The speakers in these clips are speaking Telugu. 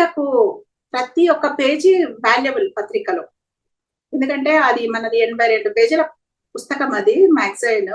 పత్రికకు ప్రతి ఒక్క పేజీ వాల్యుబుల్ పత్రికలో. ఎందుకంటే అది మనది ఎనభై రెండు పేజీల పుస్తకం అది మ్యాగజైన్.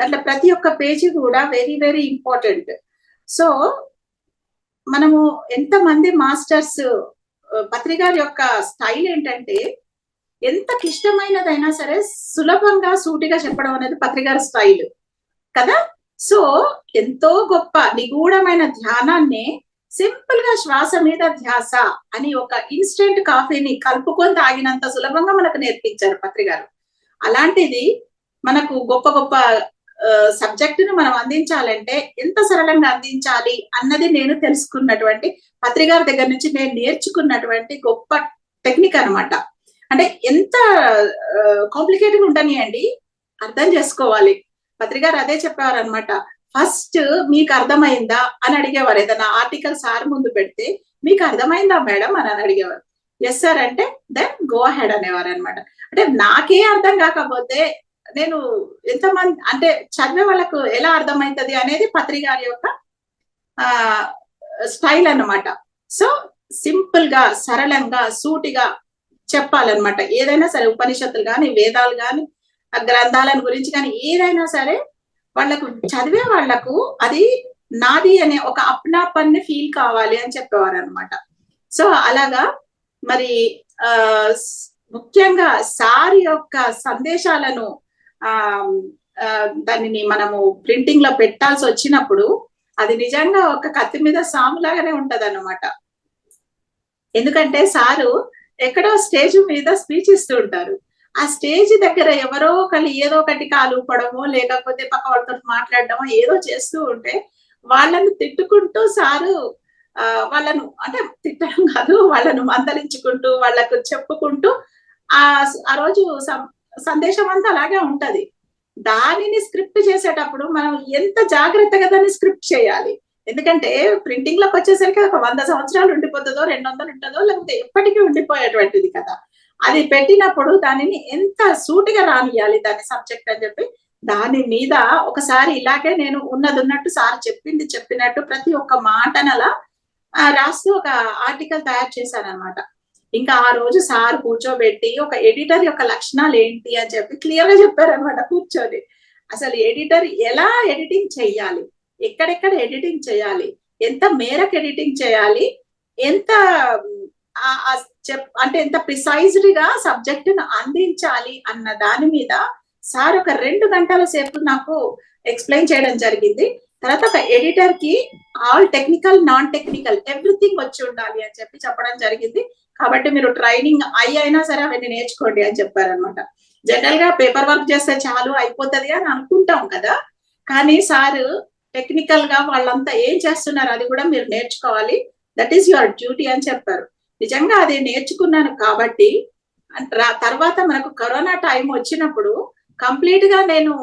దాంట్లో ప్రతి ఒక్క పేజీ కూడా వెరీ వెరీ ఇంపార్టెంట్. సో మనము ఎంతమంది మాస్టర్స్ పత్రికల యొక్క స్టైల్ ఏంటంటే ఎంత క్లిష్టమైనదైనా సరే సులభంగా సూటిగా చెప్పడం అనేది పత్రికల స్టైల్. కదా? సో ఎంతో గొప్ప నిగూఢమైన ధ్యానాన్ని సింపుల్గా శ్వాస మీద ధ్యాస అని ఒక ఇన్స్టెంట్ కాఫీని కలుపుకొని తాగినంత సులభంగా మనకు నేర్పించారు పత్రికారు అలాంటిది మనకు గొప్ప గొప్ప సబ్జెక్టును మనం అందించాలంటే ఎంత సరళంగా అందించాలి అన్నది నేను తెలుసుకున్నటువంటి పత్రికార దగ్గర నుంచి నేను నేర్చుకున్నటువంటి గొప్ప టెక్నిక్ అనమాట అంటే ఎంత కాంప్లికేటెడ్ ఉండనియండి అర్థం చేసుకోవాలి. పత్రికారు అదే చెప్పేవారు అనమాట ఫస్ట్ మీకు అర్థమైందా అని అడిగేవారు. ఏదైనా ఆర్టికల్ సార్ ముందు పెడితే మీకు అర్థమైందా మేడం అని అని అడిగేవారు. ఎస్ సార్ అంటే దెన్ గో హెడ్ అనేవారు అనమాట అంటే నాకే అర్థం కాకపోతే నేను ఎంతమంది అంటే చదివే వాళ్ళకు ఎలా అర్థమవుతుంది అనేది పత్రికారి యొక్క ఆ స్టైల్ అన్నమాట. సో సింపుల్గా సరళంగా సూటిగా చెప్పాలన్నమాట. ఏదైనా సరే ఉపనిషత్తులు కానీ వేదాలు కానీ గ్రంథాలను గురించి కానీ ఏదైనా సరే వాళ్ళకు చదివే వాళ్ళకు అది నాది అనే ఒక అప్నాపన్ని ఫీల్ కావాలి అని చెప్పేవారు అనమాట సో అలాగా మరి ఆ ముఖ్యంగా సార్ యొక్క సందేశాలను ఆ దానిని మనము ప్రింటింగ్లో పెట్టాల్సి వచ్చినప్పుడు అది నిజంగా ఒక కత్తి మీద సాములాగానే ఉంటది అనమాట ఎందుకంటే సారు ఎక్కడో స్టేజ్ మీద స్పీచ్ ఇస్తూ ఉంటారు. ఆ స్టేజ్ దగ్గర ఎవరో ఒకళ్ళు ఏదో ఒకటి కాలు ఊపడమో లేకపోతే పక్క వాళ్ళతో మాట్లాడడమో ఏదో చేస్తూ ఉంటే వాళ్ళను తిట్టుకుంటూ సారు ఆ వాళ్ళను అంటే తిట్టడం కాదు వాళ్ళను మందలించుకుంటూ వాళ్ళకు చెప్పుకుంటూ ఆ ఆ రోజు సందేశం అంతా అలాగే ఉంటది. దానిని స్క్రిప్ట్ చేసేటప్పుడు మనం ఎంత జాగ్రత్తగా దాన్ని స్క్రిప్ట్ చేయాలి? ఎందుకంటే ప్రింటింగ్లోకి వచ్చేసరికి ఒక వంద సంవత్సరాలు ఉండిపోతుందో రెండు వందలు ఉంటుందో లేకపోతే ఎప్పటికీ ఉండిపోయేటువంటిది కదా. అది పెట్టినప్పుడు దానిని ఎంత సూటిగా రానియాలి దాని సబ్జెక్ట్ అని చెప్పి దాని మీద ఒకసారి ఇలాగే నేను ఉన్నది ఉన్నట్టు సార్ చెప్పింది చెప్పినట్టు ప్రతి ఒక్క మాటనలా రాస్తూ ఒక ఆర్టికల్ తయారు చేశాను అనమాట ఇంకా ఆ రోజు సార్ కూర్చోబెట్టి ఒక ఎడిటర్ యొక్క లక్షణాలు ఏంటి అని చెప్పి క్లియర్గా చెప్పారనమాట కూర్చొని. అసలు ఎడిటర్ ఎలా ఎడిటింగ్ చేయాలి ఎక్కడెక్కడ ఎడిటింగ్ చేయాలి ఎంత మేరకు ఎడిటింగ్ చేయాలి ఎంత చెప్ అంటే ఎంత ప్రిసైజ్డ్గా సబ్జెక్ట్ను అందించాలి అన్న దాని మీద సార్ ఒక రెండు గంటల సేపు నాకు ఎక్స్ప్లెయిన్ చేయడం జరిగింది. తర్వాత ఒక ఎడిటర్కి all technical non technical everything వచ్చి ఉండాలి అని చెప్పి చెప్పడం జరిగింది. కాబట్టి మీరు ట్రైనింగ్ అయ్యి అయినా సరే అవన్నీ నేర్చుకోండి అని చెప్పారనమాట జనరల్గా పేపర్ వర్క్ చేస్తే చాలు అయిపోతుంది అని అనుకుంటాం కదా. కానీ సార్ టెక్నికల్గా వాళ్ళంతా ఏం చేస్తున్నారు అది కూడా మీరు నేర్చుకోవాలి. దట్ ఈస్ యువర్ డ్యూటీ అని చెప్పారు. నిజంగా అది నేర్చుకున్నాను కాబట్టి తర్వాత మనకు కరోనా టైం వచ్చినప్పుడు కంప్లీట్గా నేను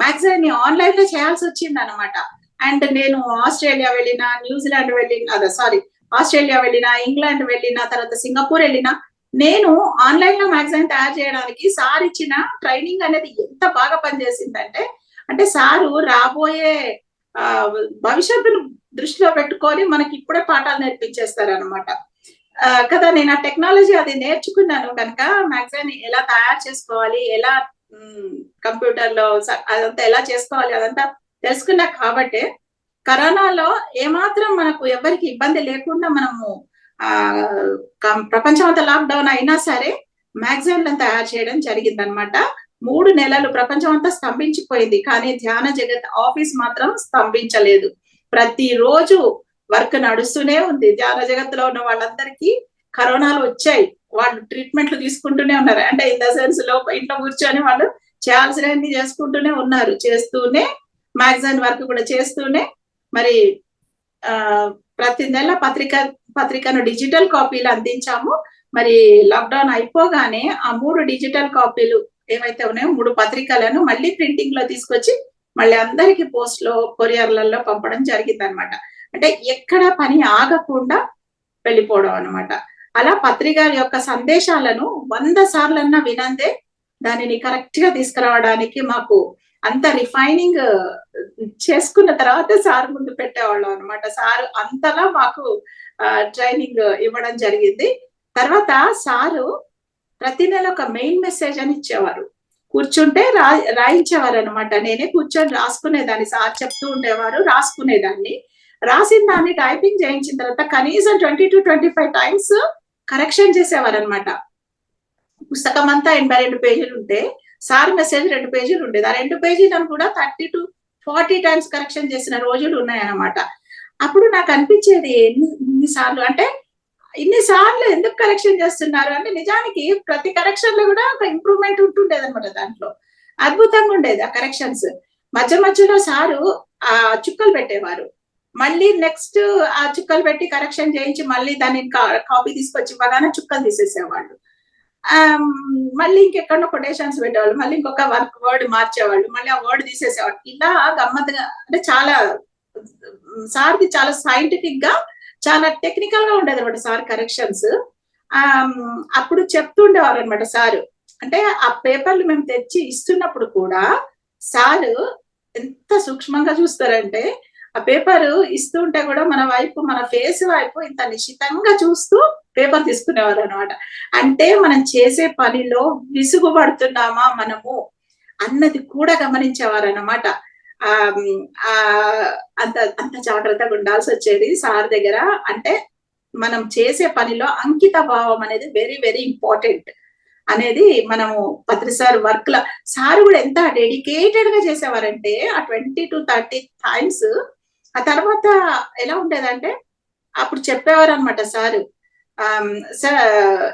మ్యాగజైన్ ఆన్లైన్లో చేయాల్సి వచ్చింది అనమాట అండ్ నేను ఆస్ట్రేలియా వెళ్ళిన న్యూజిలాండ్ వెళ్ళిన అదే సారీ ఆస్ట్రేలియా వెళ్ళిన ఇంగ్లాండ్ వెళ్ళిన తర్వాత సింగపూర్ వెళ్ళిన నేను ఆన్లైన్లో మ్యాగజైన్ తయారు చేయడానికి సార్ ఇచ్చిన ట్రైనింగ్ అనేది ఎంత బాగా పనిచేసిందంటే అంటే సారు రాబోయే భవిష్యత్తును దృష్టిలో పెట్టుకొని మనకి ఇప్పుడే పాఠాలు నేర్పించేస్తారు అనమాట కదా నేను ఆ టెక్నాలజీ అది నేర్చుకున్నాను కనుక మ్యాగజైన్ ఎలా తయారు చేసుకోవాలి ఎలా కంప్యూటర్లో అదంతా ఎలా చేసుకోవాలి అదంతా తెలుసుకున్నా కాబట్టి కరోనాలో ఏమాత్రం మనకు ఎవరికి ఇబ్బంది లేకుండా మనము ఆ ప్రపంచం అంతా లాక్డౌన్ అయినా సరే మ్యాగజైన్లను తయారు చేయడం జరిగింది అనమాట మూడు నెలలు ప్రపంచం అంతా స్తంభించిపోయింది కానీ ధ్యాన జగత్ ఆఫీస్ మాత్రం స్తంభించలేదు. ప్రతిరోజు వర్క్ నడుస్తూనే ఉంది. ధ్యాన జగత్తులో ఉన్న వాళ్ళందరికీ కరోనాలు వచ్చాయి. వాళ్ళు ట్రీట్మెంట్లు తీసుకుంటూనే ఉన్నారు. అంటే ఇన్ ద సెన్స్లో ఇంట్లో కూర్చొని వాళ్ళు చేయాల్సినవన్నీ చేసుకుంటూనే ఉన్నారు. చేస్తూనే మ్యాగజైన్ వర్క్ కూడా చేస్తూనే మరి ఆ ప్రతి నెల పత్రిక పత్రికను డిజిటల్ కాపీలు అందించాము. మరి లాక్డౌన్ అయిపోగానే ఆ మూడు డిజిటల్ కాపీలు ఏవైతే ఉన్నాయో మూడు పత్రికలను మళ్ళీ ప్రింటింగ్లో తీసుకొచ్చి మళ్ళీ అందరికి పోస్ట్లో కొరియర్లలో పంపడం జరిగింది అనమాట అంటే ఎక్కడ పని ఆగకుండా వెళ్ళిపోవడం అనమాట. అలా పత్రిక యొక్క సందేశాలను వంద సార్లన్నా వినందే దానిని కరెక్ట్గా తీసుకురావడానికి మాకు అంత రిఫైనింగ్ uh, చేసుకున్న తర్వాత సార్ ముందు పెట్టేవాళ్ళం అనమాట. సార్ అంతలా మాకు uh, ట్రైనింగ్ ఇవ్వడం జరిగింది. తర్వాత సారు ప్రతి నెల ఒక మెయిన్ మెసేజ్ అని ఇచ్చేవారు. కూర్చుంటే రా రాయించేవారు అనమాట నేనే కూర్చొని రాసుకునేదాన్ని. సార్ చెప్తూ ఉండేవారు రాసుకునేదాన్ని. రాసిన దాన్ని టైపింగ్ చేయించిన తర్వాత కనీసం twenty two twenty five times correction చేసేవారు అనమాట పుస్తకం అంతా ఎనభై రెండు పేజీలు ఉంటే సార్ మెసేజ్ రెండు పేజీలు ఉండేది. ఆ రెండు పేజీలను కూడా thirty two forty times correction చేసిన రోజులు ఉన్నాయన్నమాట. అప్పుడు నాకు అనిపించేది ఎన్ని సార్లు అంటే ఇన్ని సార్లు ఎందుకు కరెక్షన్ చేస్తున్నారు? అంటే నిజానికి ప్రతి కరెక్షన్లో కూడా ఒక ఇంప్రూవ్మెంట్ ఉంటుండేది అనమాట దాంట్లో. అద్భుతంగా ఉండేది ఆ కరెక్షన్స్ మధ్య మధ్యలో సారు ఆ చుక్కలు పెట్టేవారు. మళ్ళీ నెక్స్ట్ ఆ చుక్కలు పెట్టి కరెక్షన్ చేయించి మళ్ళీ దాన్ని కాపీ తీసుకొచ్చి ఇవ్వగానే చుక్కలు తీసేసేవాళ్ళు. ఆ మళ్ళీ ఇంకెక్కడో కొటేషన్స్ పెట్టేవాళ్ళు. మళ్ళీ ఇంకొక వర్క్ వర్డ్ మార్చేవాళ్ళు. మళ్ళీ ఆ వర్డ్ తీసేసేవాళ్ళు. ఇలా గమ్మత్తుగా అంటే చాలా సార్ది చాలా సైంటిఫిక్గా చాలా టెక్నికల్గా ఉండేది అనమాట సార్ కరెక్షన్స్ అప్పుడు చెప్తుండేవారు అనమాట సారు. అంటే ఆ పేపర్లు మేము తెచ్చి ఇస్తున్నప్పుడు కూడా సారు ఎంత సూక్ష్మంగా చూస్తారంటే ఆ పేపర్ ఇస్తుంటే కూడా మన వైపు మన ఫేస్ వైపు ఇంత నిశ్చితంగా చూస్తూ పేపర్ తీసుకునేవారు అనమాట అంటే మనం చేసే పనిలో విసుగుపడుతున్నామా మనము అన్నది కూడా గమనించేవారు అనమాట అంత అంత జాగ్రత్తగా ఉండాల్సి వచ్చేది సార్ దగ్గర. అంటే మనం చేసే పనిలో అంకిత భావం అనేది వెరీ వెరీ ఇంపార్టెంట్ అనేది మనము పత్రి సార్ వర్క్లో సార్ కూడా ఎంత డెడికేటెడ్గా చేసేవారంటే ఆ ట్వంటీ టు థర్టీ టైమ్స్ ఆ తర్వాత ఎలా ఉండేదంటే అప్పుడు చెప్పేవారు అనమాట సారు సార్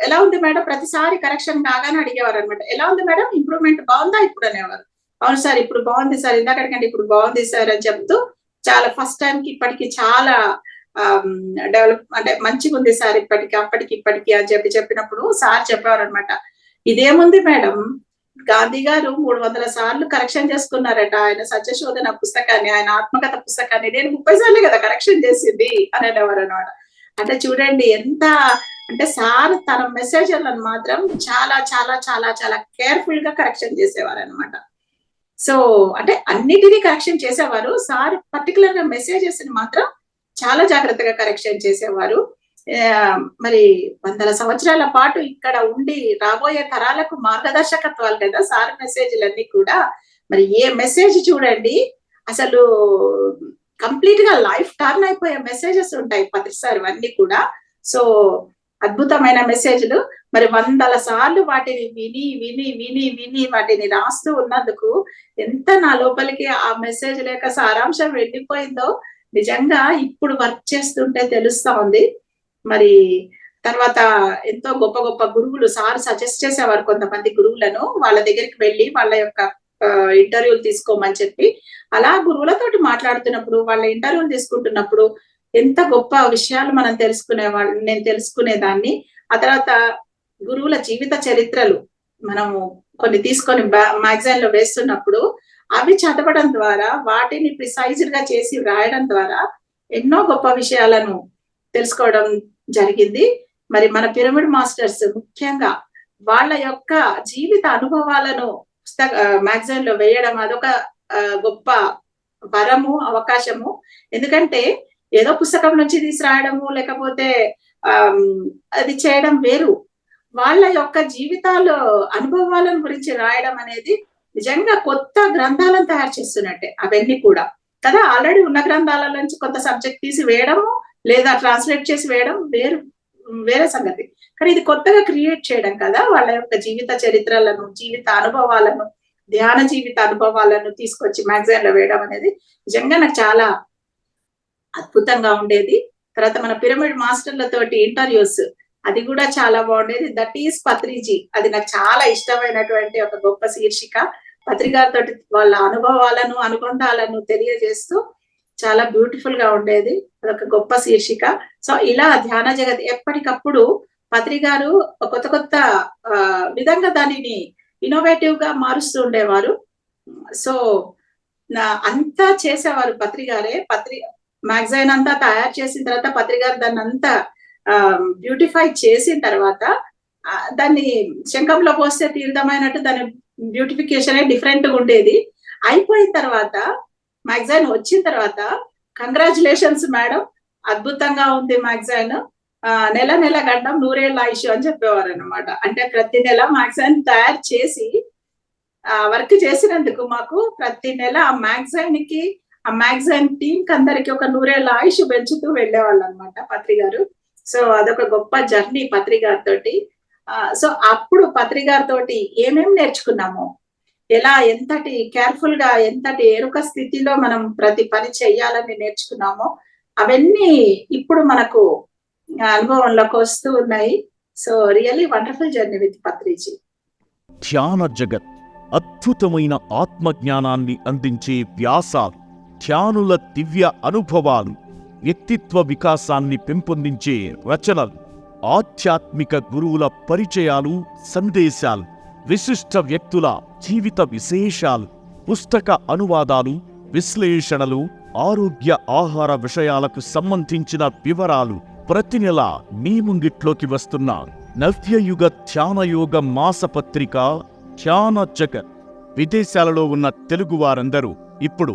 ఎలా ఉంది మేడం? ప్రతిసారి కరెక్షన్ కాగానే అడిగేవారు అనమాట ఎలా ఉంది మేడం? ఇంప్రూవ్మెంట్ బాగుందా? ఇప్పుడు అనేవారు. అవును సార్ ఇప్పుడు బాగుంది సార్. ఇందాకటికంటే ఇప్పుడు బాగుంది సార్ అని చెప్తూ చాలా ఫస్ట్ టైం కి ఇప్పటికి చాలా డెవలప్ అంటే మంచిగా ఉంది సార్ ఇప్పటికి అప్పటికి ఇప్పటికి అని చెప్పి చెప్పినప్పుడు సార్ చెప్పేవారు అనమాట ఇదేముంది మేడం? గాంధీ గారు మూడు వందల సార్లు కరెక్షన్ చేసుకున్నారట. ఆయన సత్యశోధన పుస్తకాన్ని ఆయన ఆత్మకథ పుస్తకాన్ని. నేను ముప్పై సార్లు కదా కరెక్షన్ చేసింది అని అనేవారు అనమాట అంటే చూడండి ఎంత అంటే సార్ తన మెసేజ్లను మాత్రం చాలా చాలా చాలా చాలా కేర్ఫుల్గా కరెక్షన్ చేసేవారు అనమాట సో అంటే అన్నిటినీ కరెక్షన్ చేసేవారు. సార్ పర్టికులర్గా మెసేజెస్ని మాత్రం చాలా జాగ్రత్తగా కరెక్షన్ చేసేవారు. మరి వందల సంవత్సరాల పాటు ఇక్కడ ఉండి రాబోయే తరాలకు మార్గదర్శకత్వాలు కదా సార్ మెసేజ్లన్నీ కూడా. మరి ఏ మెసేజ్ చూడండి. అసలు కంప్లీట్గా లైఫ్ టర్న్ అయిపోయే మెసేజెస్ ఉంటాయి పత్రిసారి అన్ని కూడా. సో అద్భుతమైన మెసేజ్లు. మరి వందల సార్లు వాటిని విని విని విని విని వాటిని రాస్తూ ఉన్నందుకు ఎంత నా లోపలికి ఆ మెసేజ్ లేక సారాంశం వెళ్ళిపోయిందో నిజంగా ఇప్పుడు వర్క్ చేస్తుంటే తెలుస్తా ఉంది. మరి తర్వాత ఎంతో గొప్ప గొప్ప గురువులు సార్ సజెస్ట్ చేసేవారు కొంతమంది గురువులను వాళ్ళ దగ్గరికి వెళ్ళి వాళ్ళ యొక్క ఇంటర్వ్యూలు తీసుకోమని చెప్పి. అలా గురువులతోటి మాట్లాడుతున్నప్పుడు వాళ్ళ ఇంటర్వ్యూలు తీసుకుంటున్నప్పుడు ఎంత గొప్ప విషయాలు మనం తెలుసుకునే వాళ్ళు నేను తెలుసుకునేదాన్ని. ఆ తర్వాత గురువుల జీవిత చరిత్రలు మనము కొన్ని తీసుకొని మ్యాగజైన్లో వేస్తున్నప్పుడు అవి చదవడం ద్వారా వాటిని ప్రిసైజ్డ్గా చేసి వ్రాయడం ద్వారా ఎన్నో గొప్ప విషయాలను తెలుసుకోవడం జరిగింది. మరి మన పిరమిడ్ మాస్టర్స్ ముఖ్యంగా వాళ్ళ యొక్క జీవిత అనుభవాలను పుస్తక మ్యాగజైన్లో వేయడం అదొక గొప్ప వరము అవకాశము. ఎందుకంటే ఏదో పుస్తకం నుంచి తీసిరాయడము లేకపోతే అది చేయడం వేరు. వాళ్ళ యొక్క జీవితాలు అనుభవాలను గురించి రాయడం అనేది నిజంగా కొత్త గ్రంథాలను తయారు చేస్తున్నట్టే అవన్నీ కూడా. కదా ఆల్రెడీ ఉన్న గ్రంథాల నుంచి కొంత సబ్జెక్ట్ తీసి వేయడము లేదా ట్రాన్స్లేట్ చేసి వేయడం వేరు వేరే సంగతి. కానీ ఇది కొత్తగా క్రియేట్ చేయడం కదా వాళ్ళ యొక్క జీవిత చరిత్రలను జీవిత అనుభవాలను ధ్యాన జీవిత అనుభవాలను తీసుకొచ్చి మ్యాగజైన్లో వేయడం అనేది నిజంగా నాకు చాలా అద్భుతంగా ఉండేది. తర్వాత మన పిరమిడ్ మాస్టర్లతోటి ఇంటర్వ్యూస్ అది కూడా చాలా బాగుండేది. దట్ ఈస్ పత్రిజీ అది నాకు చాలా ఇష్టమైనటువంటి ఒక గొప్ప శీర్షిక. పత్రికారితో వాళ్ళ అనుభవాలను అనుబంధాలను తెలియజేస్తూ చాలా బ్యూటిఫుల్గా ఉండేది. అదొక గొప్ప శీర్షిక. సో ఇలా ధ్యాన జగతి ఎప్పటికప్పుడు పత్రికారు కొత్త కొత్త ఆ, విధంగా దానిని ఇన్నోవేటివ్గా మారుస్తూ ఉండేవారు. సో నా అంతా చేసేవారు పత్రికారే పత్రి మ్యాగజైన్ అంతా తయారు చేసిన తర్వాత పత్రికారు దాన్ని అంతా బ్యూటిఫై చేసిన తర్వాత దాన్ని శంఖంలో పోస్తే తీర్థమైనట్టు దాని బ్యూటిఫికేషన్ డిఫరెంట్గా ఉండేది. అయిపోయిన తర్వాత మ్యాగజైన్ వచ్చిన తర్వాత కంగ్రాచులేషన్స్ మేడం అద్భుతంగా ఉంది మ్యాగజైన్. నెల నెల గడ్డం నూరేళ్ళ ఆయుష్ అని చెప్పేవారు అనమాట అంటే ప్రతి నెల మ్యాగజైన్ తయారు చేసి వర్క్ చేసినందుకు మాకు ప్రతి నెల ఆ మ్యాగజైన్కి ఆ మ్యాగజైన్ టీం కి అందరికి ఒక నూరేళ్ళ ఆయుష్ పెంచుతూ వెళ్ళేవాళ్ళు అనమాట పత్రి గారు. సో అదొక గొప్ప జర్నీ పత్రి గారితోటి. సో అప్పుడు పత్రి గారితోటి ఏమేం నేర్చుకున్నాము? ఎలా ఎంతటి కేర్ఫుల్గా ఎంతటి ఎరుక స్థితిలో మనం ప్రతి పని చెయ్యాలని నేర్చుకున్నామో అవన్నీ ఇప్పుడు మనకు అనుభవంలోకి వస్తూ ఉన్నాయి. So really wonderful journey with Patriji. ధ్యాన జగత్ అద్భుతమైన ఆత్మజ్ఞానాన్ని అందించే వ్యాసాలు. ధ్యానుల దివ్య అనుభవాలు వ్యక్తిత్వ వికాసాన్ని పెంపొందించే రచనలు ఆధ్యాత్మిక గురువుల పరిచయాలు సందేశాలు విశిష్ట వ్యక్తుల జీవిత విశేషాలు పుస్తక అనువాదాలు విశ్లేషణలు ఆరోగ్య ఆహార విషయాలకు సంబంధించిన వివరాలు ప్రతి నెల మీ ముంగిట్లోకి వస్తున్న నవ్యయుగ ధ్యానయోగ మాసపత్రిక ధ్యాన జగత్. విదేశాలలో ఉన్న తెలుగు వారందరూ ఇప్పుడు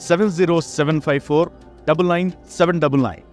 seven zero seven five four double nine seven double nine